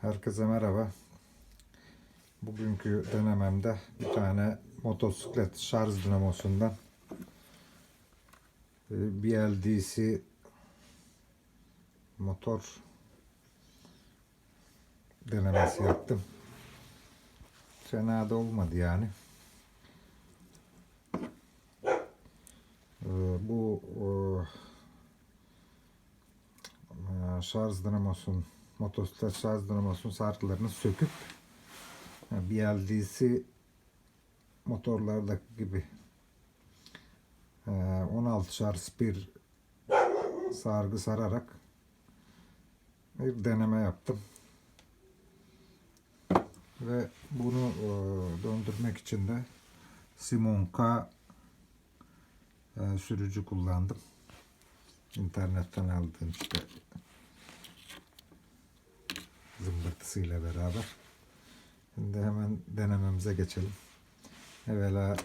Herkese merhaba. Bugünkü denememde bir tane motosiklet şarj dinamosundan e, BLDC motor denemesi yaptım. Fena da olmadı yani. E, Bu e, şarj dinamosun motosiklet şarj dinamosunun sargılarını söküp yani BLDC motorlardaki gibi e, 16 şarj bir sargı sararak bir deneme yaptım. Ve bunu e, döndürmek için de Simonka e, sürücü kullandım. İnternetten aldığım işte zımbırtısıyla beraber. Şimdi hemen denememize geçelim. Evvela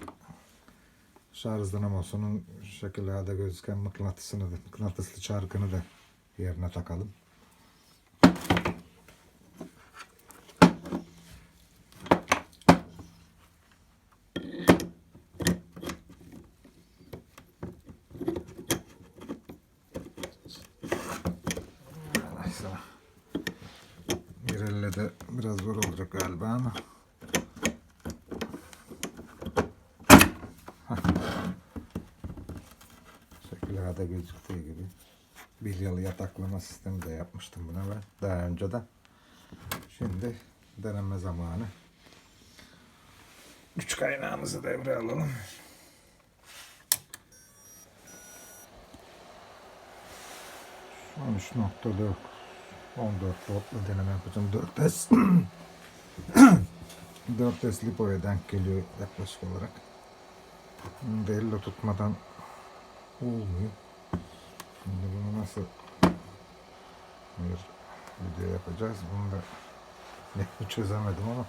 şarj dinamosunun şekillerde gözüken mıknatısını da, mıknatıslı çarkını da yerine takalım. De biraz zor olacak galiba ama. Şekillerde gözüktüğü gibi. Bilyalı yataklama sistemi de yapmıştım buna ben daha önce de. Şimdi deneme zamanı. Güç kaynağımızı devreye alalım. Şu an 3.4 14 voltlu deneme yapacağım. 4S 4S lipoya denk geliyor yaklaşık olarak. Bunu tutmadan olmuyor. Şimdi bunu nasıl bir video yapacağız? Bunu da net çözemedim ama.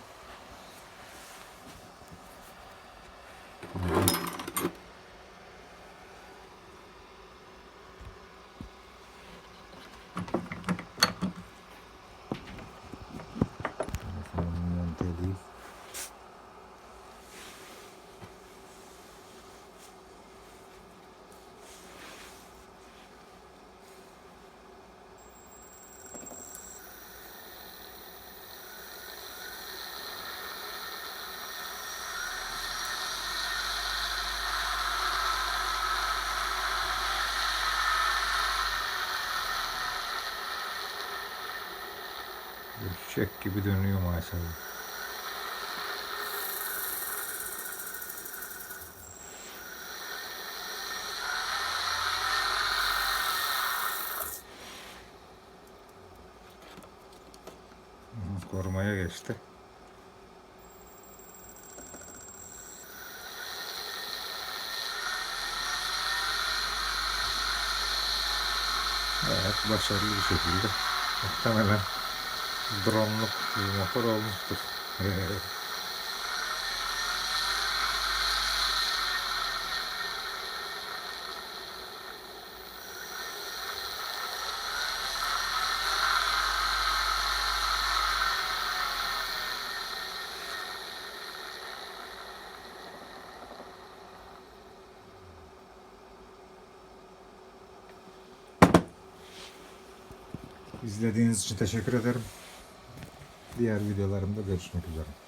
Çiçek gibi dönüyor maşallah. Korumaya geçti. Evet, başarılı bir şekilde. Muhtemelen drone'luk bir motor olmuştur. İzlediğiniz için teşekkür ederim. Diğer videolarımda görüşmek üzere.